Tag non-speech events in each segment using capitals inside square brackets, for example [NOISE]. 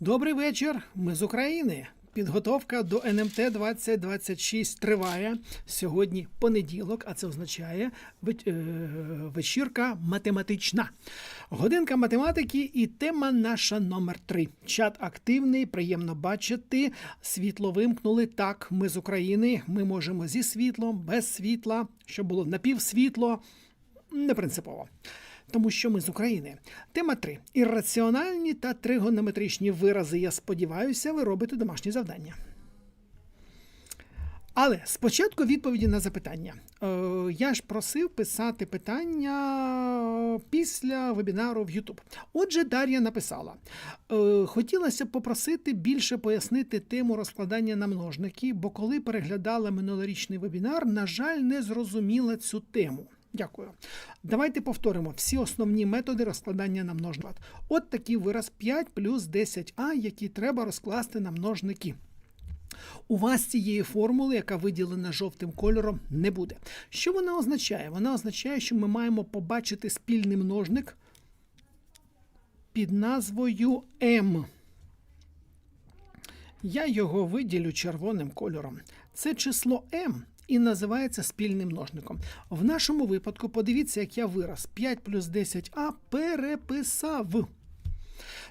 Добрий вечір. Ми з України. Підготовка до НМТ 2026 триває. Сьогодні понеділок, а це означає е, вечірка математична. Годинка математики і тема наша номер 3 Чат активний, приємно бачити. Світло вимкнули. Так, ми з України. Ми можемо зі світлом, без світла, щоб було напівсвітло. Не принципово. Тому що ми з України. Тема 3. Ірраціональні та тригонометричні вирази. Я сподіваюся, ви робите домашні завдання. Але спочатку відповіді на запитання. Е, я ж просив писати питання після вебінару в YouTube. Отже, Дар'я написала: е, хотілося б попросити більше пояснити тему розкладання на множники, бо коли переглядала минулорічний вебінар, на жаль, не зрозуміла цю тему. Дякую. Давайте повторимо всі основні методи розкладання на множник. От такий вираз 5 плюс 10а, які треба розкласти на множники. У вас цієї формули, яка виділена жовтим кольором, не буде. Що вона означає? Вона означає, що ми маємо побачити спільний множник під назвою m. Я його виділю червоним кольором. Це число m і називається спільним множником. В нашому випадку, подивіться, як я вираз 5 плюс 10а переписав.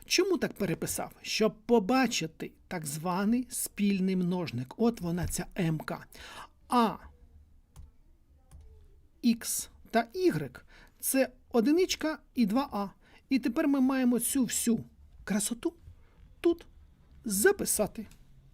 Чому так переписав? Щоб побачити так званий спільний множник. От вона ця МК. А Х та Y це одиничка і 2А. І тепер ми маємо цю всю красоту тут записати.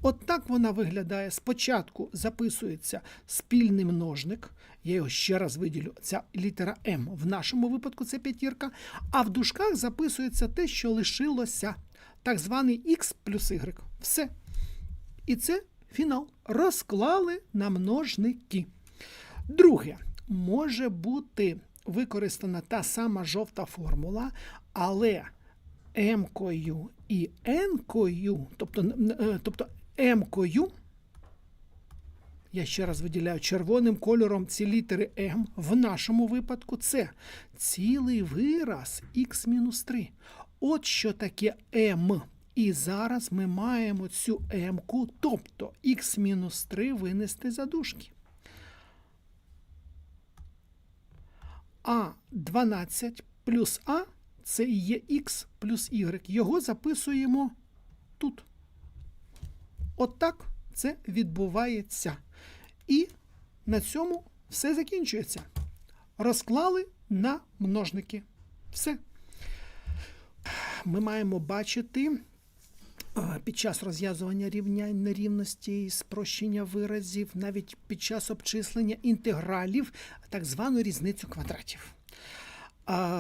От так вона виглядає. Спочатку записується спільний множник. Я його ще раз виділю. Ця літера М. В нашому випадку це п'ятірка. А в дужках записується те, що лишилося. Так званий Х плюс Y. Все. І це фінал. Розклали на множники. Друге, може бути використана та сама жовта формула, але М-кою і Н-кою, тобто, е, тобто М-кою, я ще раз виділяю червоним кольором ці літери М, в нашому випадку це цілий вираз х-3. От що таке М. І зараз ми маємо цю М-ку, тобто х-3 винести за дужки. А 12 плюс А це і є Х плюс Y. Його записуємо тут. От це відбувається. І на цьому все закінчується. Розклали на множники. Все. Ми маємо бачити е, під час розв'язування рівнянь нерівності, спрощення виразів, навіть під час обчислення інтегралів, так звану різницю квадратів.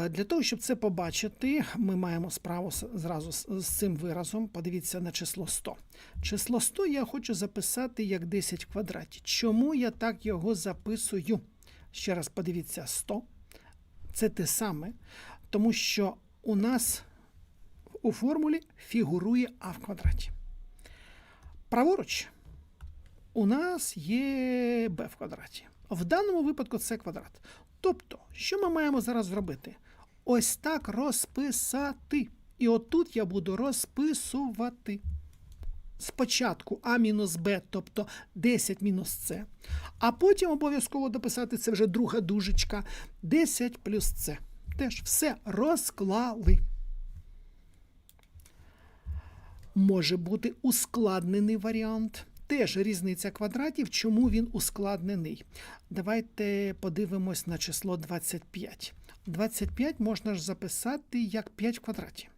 Для того, щоб це побачити, ми маємо справу зразу з цим виразом. Подивіться на число 100. Число 100 я хочу записати як 10 в квадраті. Чому я так його записую? Ще раз подивіться 100. Це те саме, тому що у нас у формулі фігурує а в квадраті. Праворуч у нас є b в квадраті. В даному випадку це квадрат. Тобто, що ми маємо зараз зробити? Ось так розписати. І отут я буду розписувати. Спочатку А мінус Б, тобто 10 мінус С. А потім обов'язково дописати це вже друга дужечка 10 плюс С. Теж все розклали. Може бути ускладнений варіант. Теж різниця квадратів, чому він ускладнений. Давайте подивимось на число 25. 25 можна ж записати як 5 в квадраті.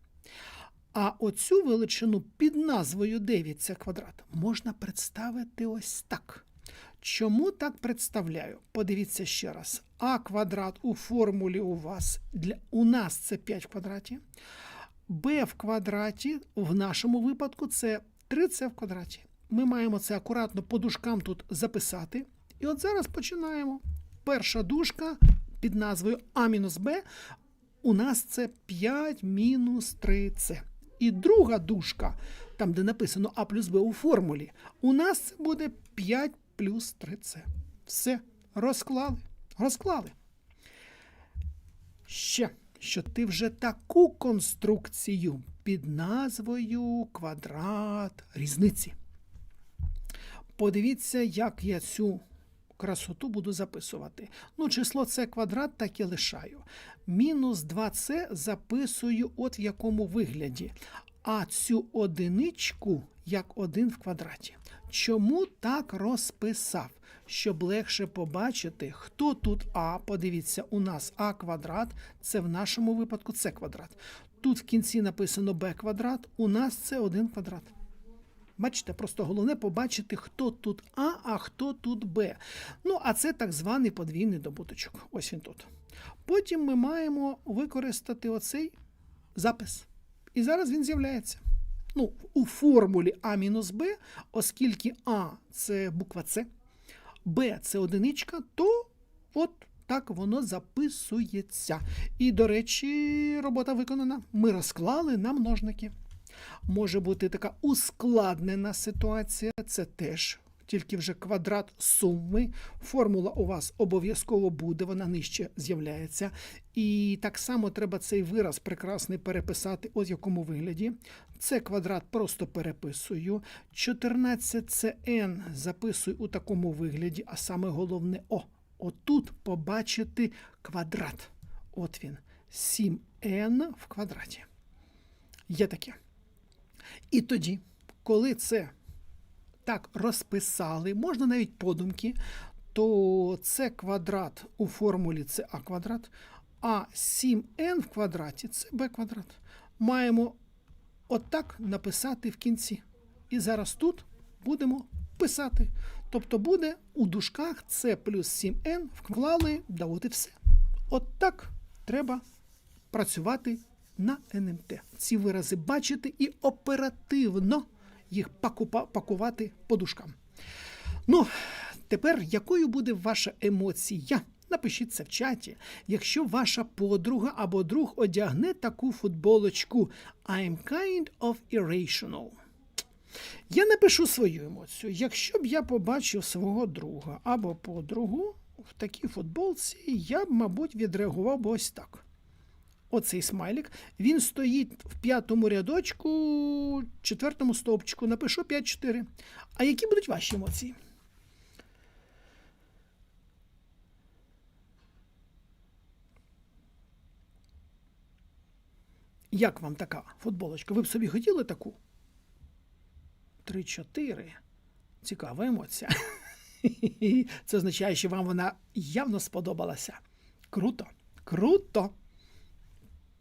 А оцю величину під назвою 9 це квадрат можна представити ось так. Чому так представляю? Подивіться ще раз. А квадрат у формулі у вас для у нас це 5 в квадраті. b в квадраті в нашому випадку це 3c в квадраті. Ми маємо це акуратно по дужкам тут записати. І от зараз починаємо. Перша дужка під назвою А мінус Б. У нас це 5 мінус 3c. І друга дужка, там, де написано А плюс Б у формулі, у нас це буде 5 плюс 3c. Все, розклали. Розклали. Ще. що ти вже таку конструкцію під назвою квадрат різниці. Подивіться, як я цю красоту буду записувати. Ну, число це квадрат так і лишаю. Мінус 2c записую от в якому вигляді. А цю одиничку як 1 в квадраті. Чому так розписав? Щоб легше побачити, хто тут А. Подивіться, у нас А квадрат, це в нашому випадку С квадрат. Тут в кінці написано Б квадрат, у нас це 1 квадрат. Бачите, просто головне побачити, хто тут А, а хто тут Б. Ну, а це так званий подвійний добуточок. Ось він тут. Потім ми маємо використати оцей запис. І зараз він з'являється. Ну, у формулі А-Б, оскільки А це буква С, Б це одиничка, то от так воно записується. І, до речі, робота виконана. Ми розклали на множники. Може бути така ускладнена ситуація, це теж тільки вже квадрат суми. Формула у вас обов'язково буде, вона нижче з'являється. І так само треба цей вираз прекрасний переписати, ось в якому вигляді. Це квадрат просто переписую. 14cn записую у такому вигляді, а саме головне О. Отут побачити квадрат. От він. 7n в квадраті. Є таке. І тоді, коли це так розписали, можна навіть подумки, то це квадрат у формулі це а квадрат, а 7n в квадраті це b квадрат. Маємо отак написати в кінці. І зараз тут будемо писати. Тобто буде у дужках це плюс 7n, вклали, да от і все. От так треба працювати на НМТ. Ці вирази бачити і оперативно їх пакувати по дужкам. Ну, тепер якою буде ваша емоція? Напишіть це в чаті. Якщо ваша подруга або друг одягне таку футболочку I'm kind of irrational. Я напишу свою емоцію. Якщо б я побачив свого друга або подругу в такій футболці, я б, мабуть, відреагував ось так. Оцей смайлик. Він стоїть в п'ятому рядочку, четвертому стовпчику. Напишу 5-4. А які будуть ваші емоції? Як вам така футболочка? Ви б собі хотіли таку? 3-4. Цікава емоція. [LAUGHS] Це означає, що вам вона явно сподобалася. Круто, круто.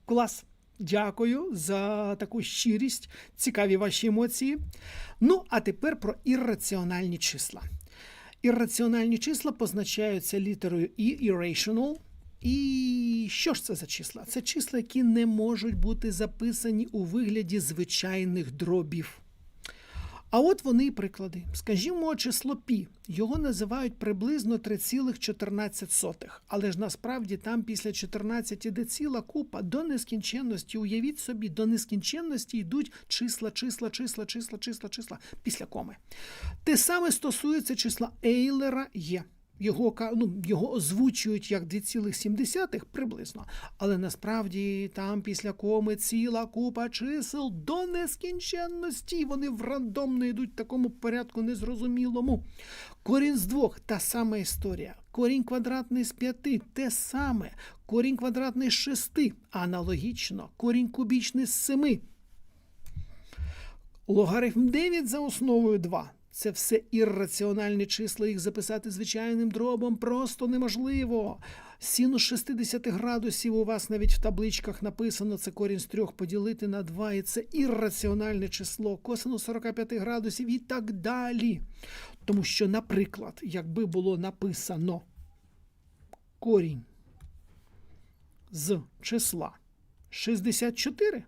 Клас. Дякую за таку щирість, цікаві ваші емоції. Ну, а тепер про ірраціональні числа. Ірраціональні числа позначаються літерою І, irrational. І що ж це за числа? Це числа, які не можуть бути записані у вигляді звичайних дробів. А от вони і приклади. Скажімо, число пі. Його називають приблизно 3,14. Але ж насправді там після 14 іде ціла купа до нескінченності. Уявіть собі, до нескінченності йдуть числа, числа, числа, числа, числа, числа після коми. Те саме стосується числа Ейлера є. Його ну, його озвучують як 2,7 приблизно, але насправді там після коми ціла купа чисел до нескінченності. Вони в рандомно йдуть в такому порядку незрозумілому. Корінь з двох та сама історія. Корінь квадратний з п'яти те саме. Корінь квадратний з шести аналогічно. Корінь кубічний з семи. Логарифм 9 за основою 2. Це все ірраціональні числа, їх записати звичайним дробом просто неможливо. Синус 60 градусів у вас навіть в табличках написано, це корінь з 3 поділити на 2, і це ірраціональне число, косинус 45 градусів і так далі. Тому що, наприклад, якби було написано корінь з числа 64,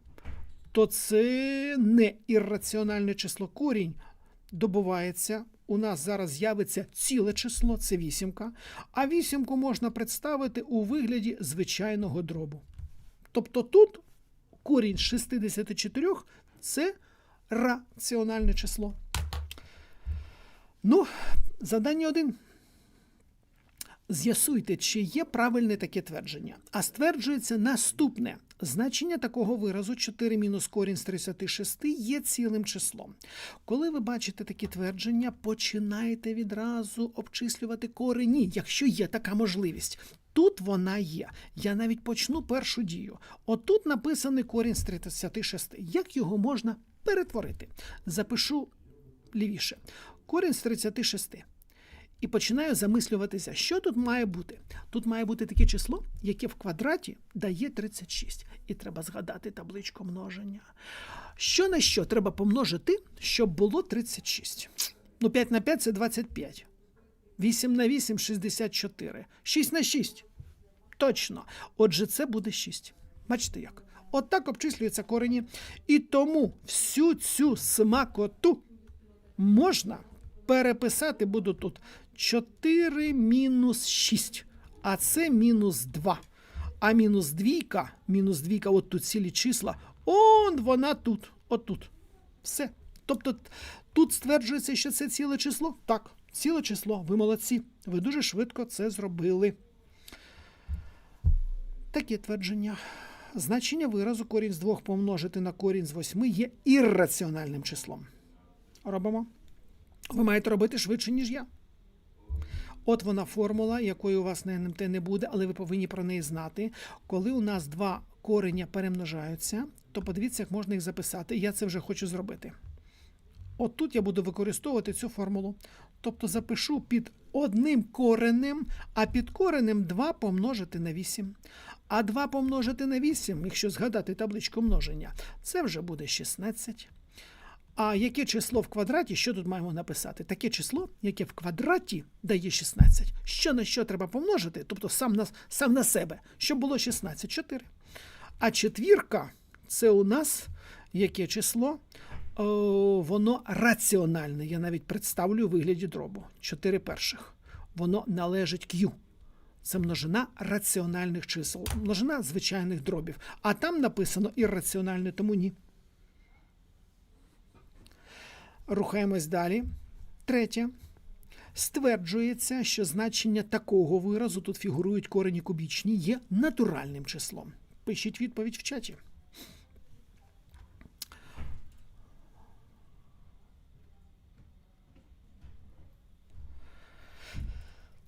то це не ірраціональне число корінь добувається. У нас зараз з'явиться ціле число, це вісімка, а вісімку можна представити у вигляді звичайного дробу. Тобто тут корінь 64 це раціональне число. Ну, завдання один. З'ясуйте, чи є правильне таке твердження. А стверджується наступне. Значення такого виразу 4 мінус корінь з 36 є цілим числом. Коли ви бачите такі твердження, починайте відразу обчислювати корені, якщо є така можливість. Тут вона є. Я навіть почну першу дію. Отут написаний корінь з 36. Як його можна перетворити? Запишу лівіше. Корінь з 36. І починаю замислюватися, що тут має бути. Тут має бути таке число, яке в квадраті дає 36. І треба згадати табличку множення. Що на що треба помножити, щоб було 36? Ну, 5 на 5 це 25. 8 на 8 64. 6 на 6. Точно. Отже, це буде 6. Бачите як? От так обчислюються корені. І тому всю цю смакоту можна переписати буду тут 4 мінус 6, а це мінус 2. А мінус двійка, мінус двійка, от тут цілі числа, он вона тут, отут. Все. Тобто тут стверджується, що це ціле число? Так, ціле число. Ви молодці. Ви дуже швидко це зробили. Таке твердження. Значення виразу корінь з 2 помножити на корінь з 8 є ірраціональним числом. Робимо. Ви маєте робити швидше, ніж я. От вона формула, якої у вас на НМТ не буде, але ви повинні про неї знати. Коли у нас два кореня перемножаються, то подивіться, як можна їх записати. Я це вже хочу зробити. От тут я буду використовувати цю формулу. Тобто запишу під одним коренем, а під коренем 2 помножити на 8. А 2 помножити на 8, якщо згадати табличку множення, це вже буде 16. А яке число в квадраті, що тут маємо написати? Таке число, яке в квадраті дає 16. Що на що треба помножити, тобто сам на, сам на себе, щоб було 16, 4. А четвірка це у нас яке число? О, воно раціональне. Я навіть представлю у вигляді дробу. 4 перших. Воно належить Q. Це множина раціональних чисел, множина звичайних дробів. А там написано ірраціональне, тому ні. Рухаємось далі. Третє. Стверджується, що значення такого виразу, тут фігурують корені кубічні, є натуральним числом. Пишіть відповідь в чаті.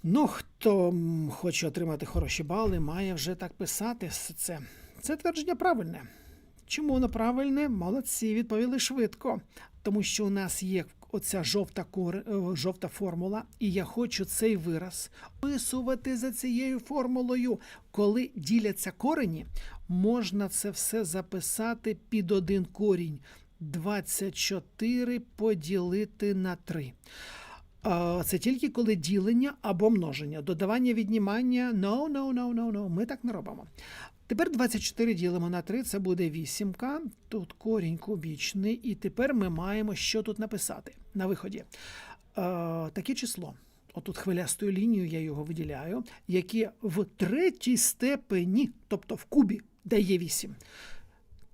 Ну, хто хоче отримати хороші бали, має вже так писати це. Це твердження правильне. Чому воно правильне? Молодці, відповіли швидко. Тому що у нас є оця жовта, кор... е, жовта формула, і я хочу цей вираз описувати за цією формулою. Коли діляться корені, можна це все записати під один корінь. 24 поділити на 3. Це тільки коли ділення або множення. Додавання, віднімання. No, no, no, no, no. Ми так не робимо. Тепер 24 ділимо на 3, це буде вісімка. Тут корінь кубічний. І тепер ми маємо що тут написати на виході. Е, таке число. Отут хвилястою лінією я його виділяю, яке в третій степені, тобто в кубі, дає 8.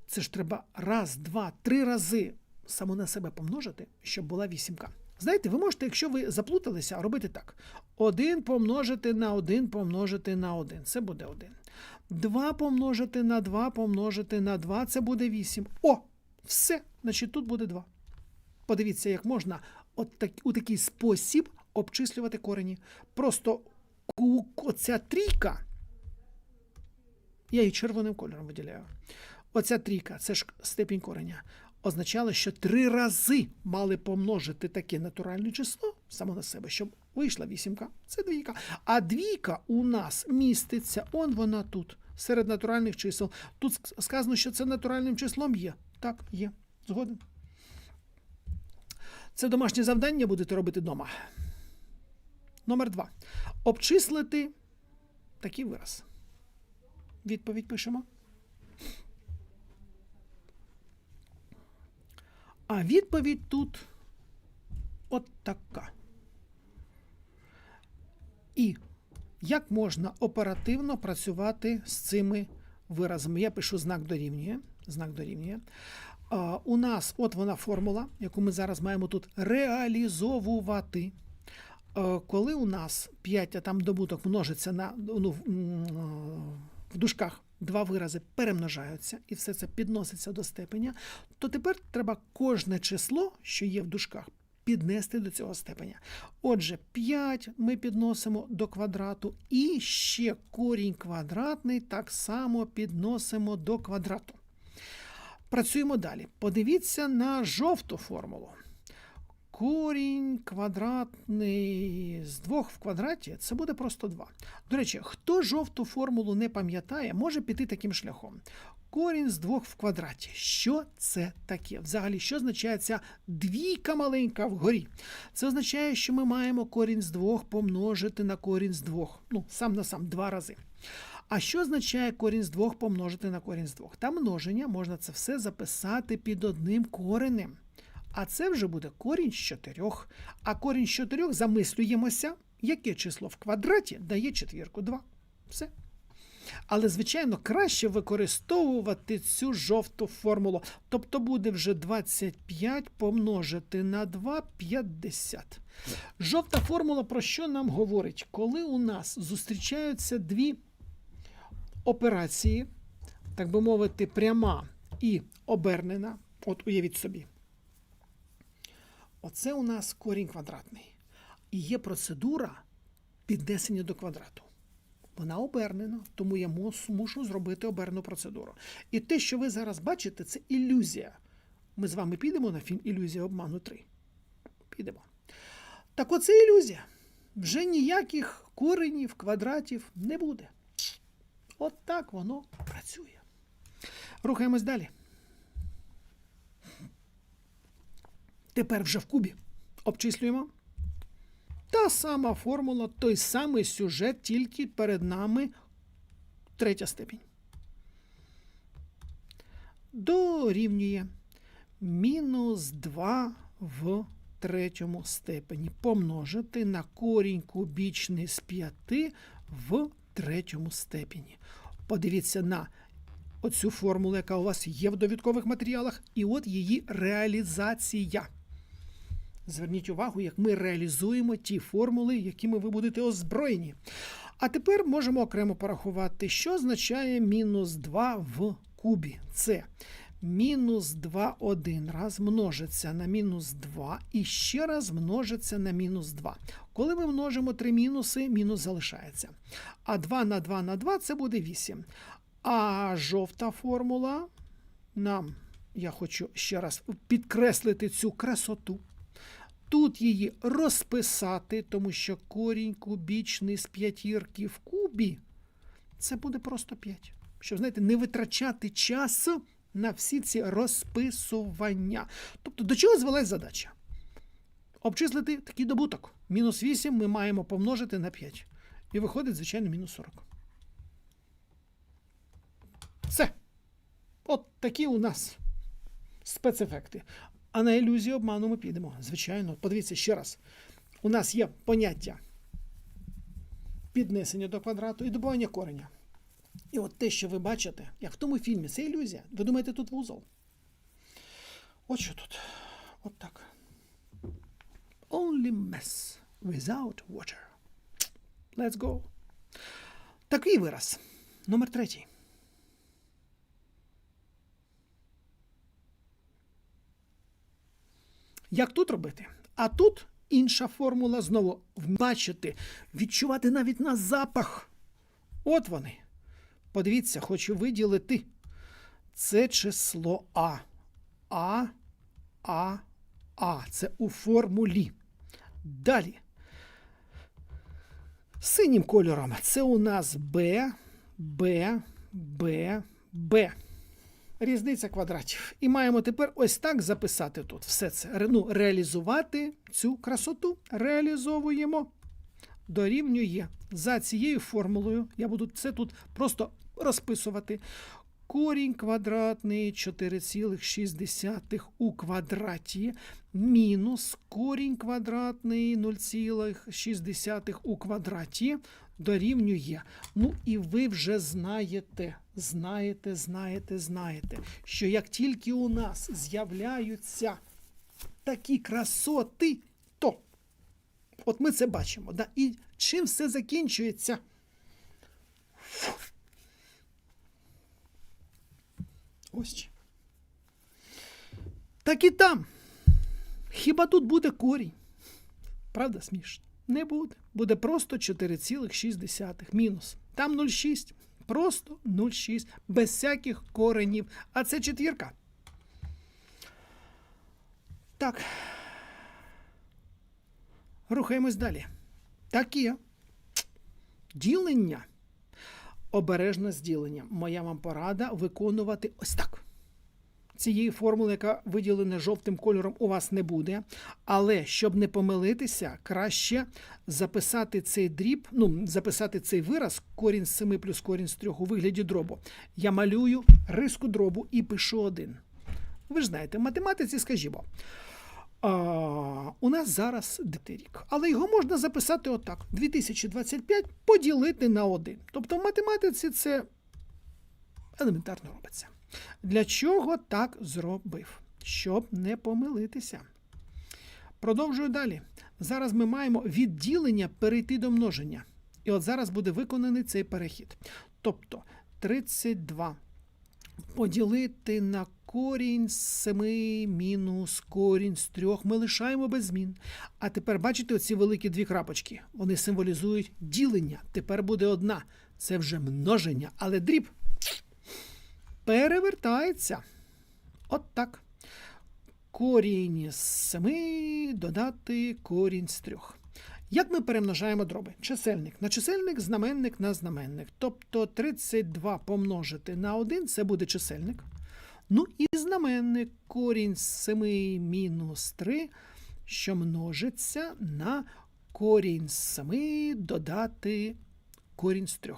Це ж треба раз, два, три рази само на себе помножити, щоб була вісімка. Знаєте, ви можете, якщо ви заплуталися, робити так: 1 помножити на 1 помножити на 1. Це буде 1. 2 помножити на 2 помножити на 2, це буде 8. О! Все, значить тут буде 2. Подивіться, як можна от так, у такий спосіб обчислювати корені. Просто оця трійка, я її червоним кольором виділяю. Оця трійка, це ж степінь кореня, означало, що три рази мали помножити таке натуральне число само на себе, щоб вийшла вісімка. Це двійка. А двійка у нас міститься, он вона тут, серед натуральних чисел. Тут сказано, що це натуральним числом є. Так, є. Згоден. Це домашнє завдання будете робити вдома. Номер два. Обчислити такий вираз. Відповідь пишемо. А відповідь тут от така. І як можна оперативно працювати з цими виразами? Я пишу знак дорівнює. Знак дорівнює. У нас от вона формула, яку ми зараз маємо тут реалізовувати. коли у нас 5 а там добуток множиться на ну, в дужках два вирази перемножаються, і все це підноситься до степеня, то тепер треба кожне число, що є в дужках, піднести до цього степеня. Отже, 5 ми підносимо до квадрату, і ще корінь квадратний так само підносимо до квадрату. Працюємо далі. Подивіться на жовту формулу. Корінь квадратний з 2 в квадраті це буде просто 2. До речі, хто жовту формулу не пам'ятає, може піти таким шляхом. Корінь з 2 в квадраті. Що це таке? Взагалі, що означає ця двійка маленька вгорі? Це означає, що ми маємо корінь з 2 помножити на корінь з 2. Ну, сам на сам два рази. А що означає корінь з 2 помножити на корінь з 2? Та множення можна це все записати під одним коренем. А це вже буде корінь з 4. А корінь з 4 замислюємося, яке число в квадраті дає четвірку 2. Все. Але, звичайно, краще використовувати цю жовту формулу. Тобто буде вже 25 помножити на 2 50. Жовта формула про що нам говорить? Коли у нас зустрічаються дві операції, так би мовити, пряма і обернена, от уявіть собі. Оце у нас корінь квадратний. І є процедура піднесення до квадрату. Вона обернена, тому я мушу зробити оберну процедуру. І те, що ви зараз бачите, це ілюзія. Ми з вами підемо на фільм Ілюзія обману 3. Підемо. Так оце ілюзія. Вже ніяких коренів, квадратів не буде. От так воно працює. Рухаємось далі. Тепер вже в кубі. Обчислюємо. Та сама формула, той самий сюжет, тільки перед нами третя степінь. Дорівнює мінус 2 в третьому степені помножити на корінь кубічний з 5 в третьому степені. Подивіться на оцю формулу, яка у вас є в довідкових матеріалах, і от її реалізація. Зверніть увагу, як ми реалізуємо ті формули, якими ви будете озброєні. А тепер можемо окремо порахувати, що означає мінус 2 в кубі. Це мінус 2 один раз множиться на мінус 2 і ще раз множиться на мінус 2. Коли ми множимо три мінуси, мінус залишається. А 2 на 2 на 2 це буде 8. А жовта формула нам, я хочу ще раз підкреслити цю красоту. Тут її розписати, тому що корінь кубічний з п'ятірки в кубі це буде просто 5. Щоб, знаєте, не витрачати час на всі ці розписування. Тобто, до чого звелась задача? Обчислити такий добуток. Мінус 8 ми маємо помножити на 5. І виходить, звичайно, мінус 40. Все. От такі у нас спецефекти. А на ілюзію обману ми підемо. Звичайно, подивіться ще раз. У нас є поняття піднесення до квадрату і добавлення кореня. І от те, що ви бачите, як в тому фільмі, це ілюзія. Ви думаєте, тут вузол? От що тут. От так. Only mess without water. Let's go. Такий вираз. Номер третій. Як тут робити? А тут інша формула знову бачити, відчувати навіть на запах. От вони. Подивіться, хочу виділити. Це число А. А, А, А. Це у формулі. Далі. Синім кольором це у нас Б, Б, Б, Б. Різниця квадратів. І маємо тепер ось так записати тут все це. Ну, реалізувати цю красоту. Реалізовуємо. Дорівнює за цією формулою. Я буду це тут просто розписувати. Корінь квадратний 4,6 у квадраті мінус корінь квадратний 0,6 у квадраті дорівнює. Ну і ви вже знаєте, знаєте, знаєте, знаєте, що як тільки у нас з'являються такі красоти, то От ми це бачимо. Да? І чим все закінчується? Ось. Так і там. Хіба тут буде корінь? Правда, смішно? Не буде. Буде просто 4,6 мінус. Там 0,6. Просто 0,6. Без всяких коренів. А це четвірка. Так. Рухаємось далі. Так є. Ділення. Обережне з діленням. Моя вам порада виконувати ось так. Цієї формули, яка виділена жовтим кольором, у вас не буде. Але щоб не помилитися, краще записати цей дріб, ну, записати цей вираз, корінь з 7 плюс корінь з 3 у вигляді дробу. Я малюю риску дробу і пишу один. Ви ж знаєте, в математиці, скажімо, а, у нас зараз рік, але його можна записати отак: 2025 поділити на 1. Тобто в математиці це елементарно робиться. Для чого так зробив? Щоб не помилитися. Продовжую далі. Зараз ми маємо відділення перейти до множення. І от зараз буде виконаний цей перехід. Тобто 32 поділити на корінь з 7 мінус корінь з 3 ми лишаємо без змін. А тепер бачите оці великі дві крапочки. Вони символізують ділення. Тепер буде одна. Це вже множення, але дріб перевертається. От так. Корінь з 7 додати корінь з 3. Як ми перемножаємо дроби? Чисельник на чисельник, знаменник на знаменник. Тобто 32 помножити на 1 це буде чисельник. Ну і знаменник корінь з 7 мінус 3, що множиться на корінь з 7 додати корінь з 3.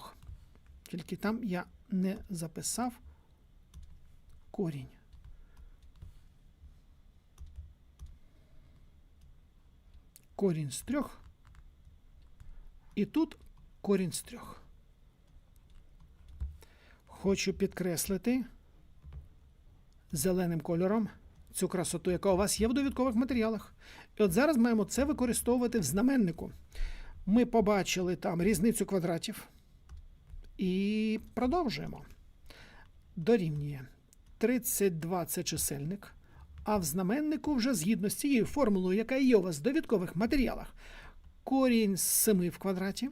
Тільки там я не записав корінь. Корінь з трьох. І тут корінь з трьох. Хочу підкреслити зеленим кольором цю красоту, яка у вас є в довідкових матеріалах. І от зараз маємо це використовувати в знаменнику. Ми побачили там різницю квадратів. І продовжуємо. Дорівнює 32 це чисельник. А в знаменнику вже згідно з цією формулою, яка є у вас в довідкових матеріалах, корінь з 7 в квадраті.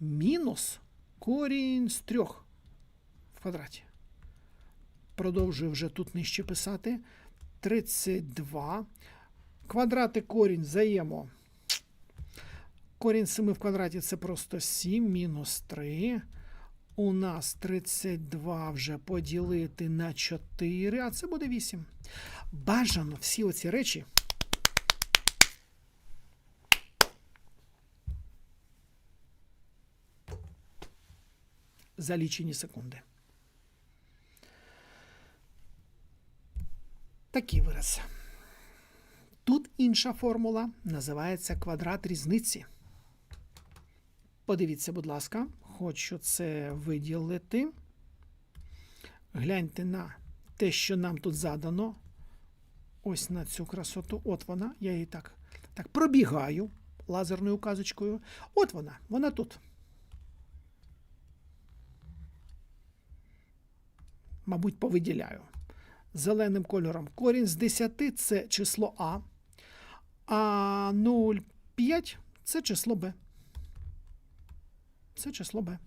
Мінус корінь з 3 в квадраті. Продовжую вже тут нижче писати. 32. Квадрати корінь взаємо. Корінь 7 в квадраті це просто 7 мінус 3. У нас 32 вже поділити на 4, а це буде 8. Бажано всі оці речі. За лічені секунди. Такий вираз. Тут інша формула називається квадрат різниці. Подивіться, будь ласка, хочу це виділити. Гляньте на те, що нам тут задано. Ось на цю красоту. От вона. Я її так, так пробігаю лазерною указочкою. От вона, вона тут. Мабуть, повиділяю. Зеленим кольором. Корінь з 10 це число А. А 0,5 це число Б. Це число b.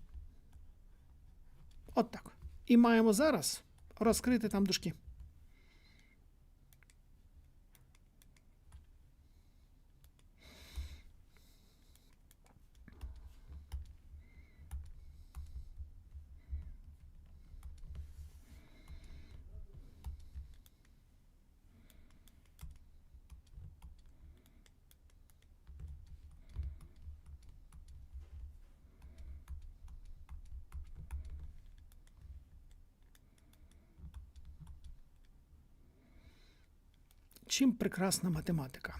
От так. І маємо зараз розкрити там дужки. Чим прекрасна математика?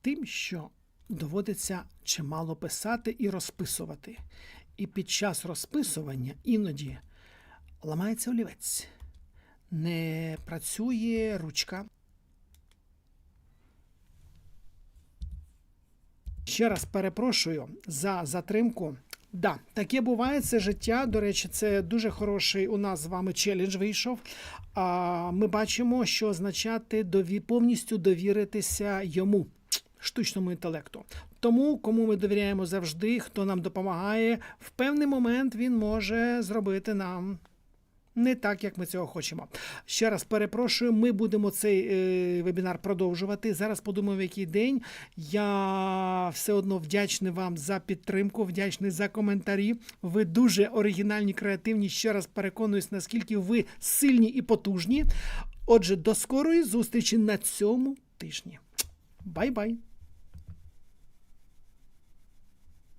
Тим, що доводиться чимало писати і розписувати. І під час розписування іноді ламається олівець, не працює ручка. Ще раз перепрошую за затримку. Да, таке буває, це життя. До речі, це дуже хороший у нас з вами челендж вийшов. А ми бачимо, що означати дові... повністю довіритися йому, штучному інтелекту. Тому, кому ми довіряємо завжди, хто нам допомагає, в певний момент він може зробити нам не так, як ми цього хочемо. Ще раз перепрошую, ми будемо цей е, вебінар продовжувати. Зараз подумаю, в який день. Я все одно вдячний вам за підтримку, вдячний за коментарі. Ви дуже оригінальні, креативні. Ще раз переконуюсь, наскільки ви сильні і потужні. Отже, до скорої зустрічі на цьому тижні. Бай-бай!